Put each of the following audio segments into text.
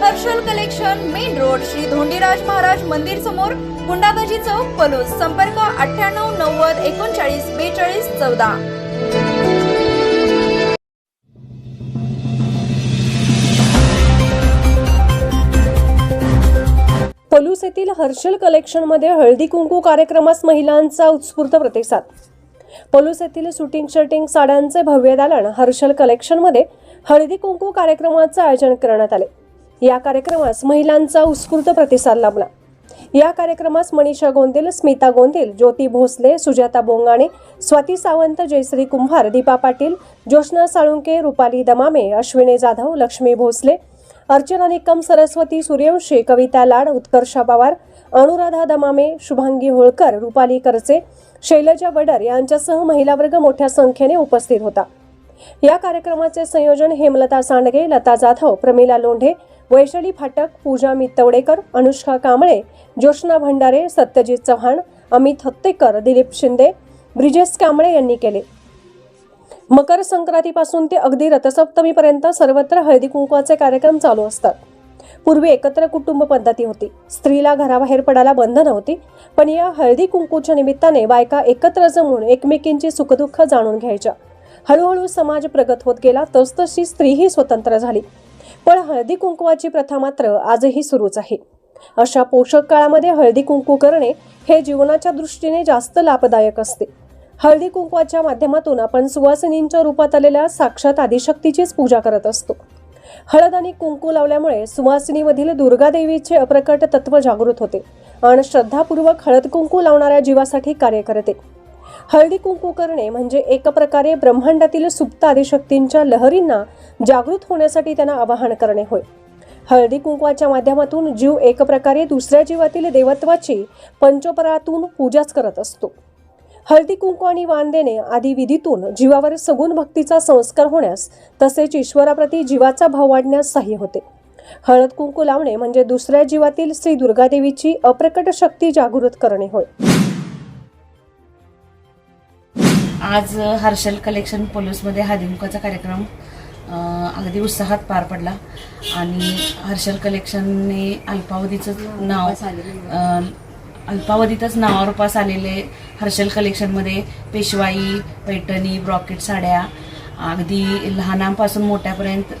Harshal collection main road Shri Dhondiraj Maharaj मंदिर समोर गुंडाबाजी चौक पलूस. संपर्क अठ्ठ्याण्णव नव्वद एकोणचाळीस बेचाळीस चौदा. पलूस येथील हर्षल कलेक्शनमध्ये हळदी कुंकू कार्यक्रमास महिलांचा उत्स्फूर्त प्रतिसाद. पलूस येथील शूटिंग शर्टिंग साड्यांचे भव्य दालन हर्षल कलेक्शनमध्ये हळदी कुंकू कार्यक्रमाचं आयोजन करण्यात आले. या कार्यक्रमास महिलांचा उत्स्फूर्त प्रतिसाद लाभला. या कार्यक्रमास मनीषा गोंदेल स्मिता गोंदेल ज्योती भोसले सुजाता बोंगाणे स्वाती सावंत जयश्री कुंभार दीपा पाटील ज्योत्ना साळुंके रुपाली दमामे अश्विनी जाधव लक्ष्मी भोसले अर्चना निकम सरस्वती सूर्यवंशी कविता लाड उत्कर्षा पवार अनुराधा दमामे शुभांगी होळकर रुपाली करचे शैलजा वडर यांच्यासह महिला वर्ग मोठ्या संख्येने उपस्थित होता. या कार्यक्रमाचे संयोजन हेमलता सांडगे लता जाधव प्रमिला लोंढे वैशाली फाटक पूजा मितवडेकर अनुष्का कांबळे ज्योत्ना भंडारे सत्यजित चव्हाण अमित हत्तेकर दिलीप शिंदे ब्रिजेश कांबळे यांनी केले. मकर संक्रांतीपासून ते अगदी रथसप्तमीपर्यंत सर्वत्र हळदी कुंकवाचे कार्यक्रम चालू असतात. पूर्वी एकत्र कुटुंब पद्धती होती. स्त्रीला घराबाहेर पडायला बंध नव्हती पण या हळदी कुंकूच्या निमित्ताने बायका एकत्र जमून एकमेकींची सुखदुःख जाणून घ्यायच्या. हळूहळू समाज प्रगत होत गेला तसतशी स्त्रीही स्वतंत्र झाली. पण हळदी कुंकवाची प्रथा मात्र आजही सुरूच आहे. अशा पोषक काळामध्ये हळदी कुंकू करणे हे जीवनाच्या दृष्टीने जास्त लाभदायक असते. हळदी कुंकवाच्या माध्यमातून आपण सुवासिनींच्या रूपात आलेल्या साक्षात आदिशक्तीचीच पूजा करत असतो. हळद आणि कुंकू लावल्यामुळे सुवासिनीमधील दुर्गादेवीचे अप्रकट तत्व जागृत होते आणि श्रद्धापूर्वक हळद कुंकू लावणाऱ्या जीवासाठी कार्य करते. हळदी कुंकू करणे म्हणजे एक प्रकारे ब्रह्मांडातील सुप्त आदिशक्तींच्या लहरींना जागृत होण्यासाठी त्यांना आवाहन करणे होय. हळदी कुंकवाच्या माध्यमातून जीव एक प्रकारे दुसऱ्या जीवातील देवत्वाची पंचोपरातून पूजाच करत असतो. हळदी कुंकू आणि वाण देणे आदी विधीतून जीवावर सगुण भक्तीचा संस्कार होण्यास तसेच ईश्वराप्रती जीवाचा भाव वाढण्यास सहाय्य होते. हळद कुंकू लावणे म्हणजे दुसऱ्या जीवातील श्री दुर्गादेवीची अप्रकट शक्ती जागृत करणे होय. आज हर्षल कलेक्शन पोलूसमध्ये हादिमुखाचा कार्यक्रम अगदी उत्साहात पार पडला. आणि हर्षल कलेक्शनने अल्पावधीचं नाव अल्पावधीतच नावारूपास आलेले हर्षल कलेक्शनमध्ये पेशवाई पैठणी ब्रॉकेट साड्या अगदी लहानांपासून मोठ्यापर्यंत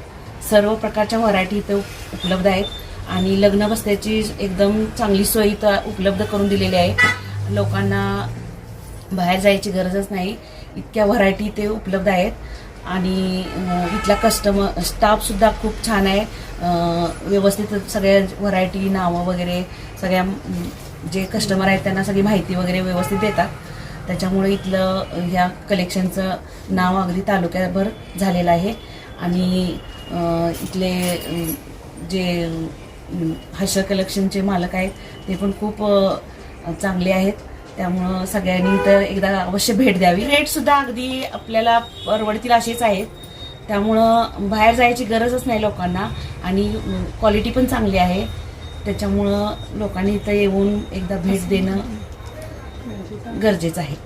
सर्व प्रकारच्या व्हरायटी इथं उपलब्ध आहेत. आणि लग्न बसण्याची एकदम चांगली सोय इथं उपलब्ध करून दिलेली आहे. लोकांना बाहेर जायची गरजच नाही. इतक्या व्हरायटी ते उपलब्ध आहेत. आणि इथला कस्टमर स्टाफसुद्धा खूप छान आहे. व्यवस्थित सगळ्या व्हरायटी नावं वगैरे सगळ्या जे कस्टमर आहेत त्यांना सगळी माहिती वगैरे व्यवस्थित देतात. त्याच्यामुळे इथलं ह्या कलेक्शनचं नाव अगदी तालुक्याभर झालेलं आहे. आणि इथले जे हर्ष कलेक्शनचे मालक आहेत ते पण खूप चांगले आहेत. त्यामुळं सगळ्यांनी तर एकदा अवश्य भेट द्यावी. रेट सुद्धा अगदी आपल्याला परवडतील असेच आहेत. त्यामुळं बाहेर जायची गरजच नाही लोकांना आणि क्वालिटी पण चांगली आहे. त्याच्यामुळं लोकांनी इथं येऊन एकदा भेट देणं गरजेचं आहे.